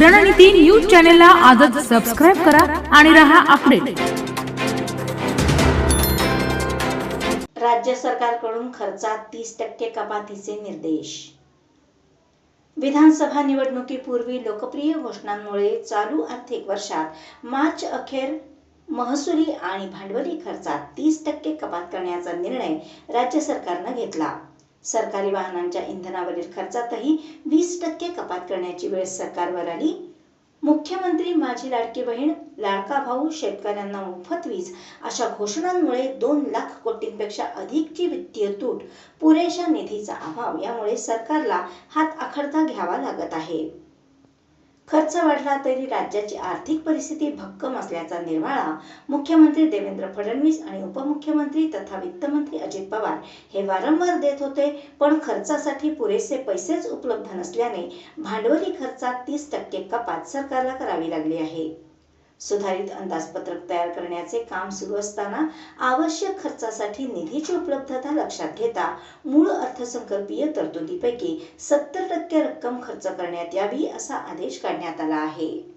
रणनीती न्यूज चॅनलला आजच सबस्क्राईब करा आणि रहा अपडेट राज्य सरकारकडून खर्चात तीस टक्के कपातीचे निर्देश. विधानसभा निवडणुकीपूर्वी लोकप्रिय घोषणांमुळे चालू आर्थिक वर्षात मार्च अखेर महसुली आणि भांडवली खर्चात तीस टक्के कपात करण्याचा निर्णय राज्य सरकारनं घेतला. सरकारी वाहनांच्या इंधनावरील खर्चातही वीस टक्के कपात करण्याची वेळ सरकारवर आली. मुख्यमंत्री माझी लाडकी बहीण लाडका भाऊ शेतकऱ्यांना मोफत वीज अशा घोषणांमुळे दोन लाख कोटींपेक्षा अधिकची वित्तीय तूट पुरेशा निधीचा अभाव यामुळे सरकारला हात आखडता घ्यावा लागत आहे. खर्च वाढला तरी राज्याची आर्थिक परिस्थिती भक्कम असल्याचा निर्वाळा मुख्यमंत्री देवेंद्र फडणवीस आणि उपमुख्यमंत्री तथा वित्तमंत्री अजित पवार हे वारंवार देत होते पण खर्चासाठी पुरेसे पैसेच उपलब्ध नसल्याने भांडवली खर्चात तीस टक्के कपात सरकारला करावी लागली आहे. सुधारित अंदाजपत्रक तयार करण्याचे काम सुरू असताना आवश्यक खर्चासाठी निधीची उपलब्धता लक्षात घेता मूळ अर्थसंकल्पीय तरतुदीपैकी सत्तर टक्के रक्कम खर्च करण्यात यावी असा आदेश काढण्यात आला आहे.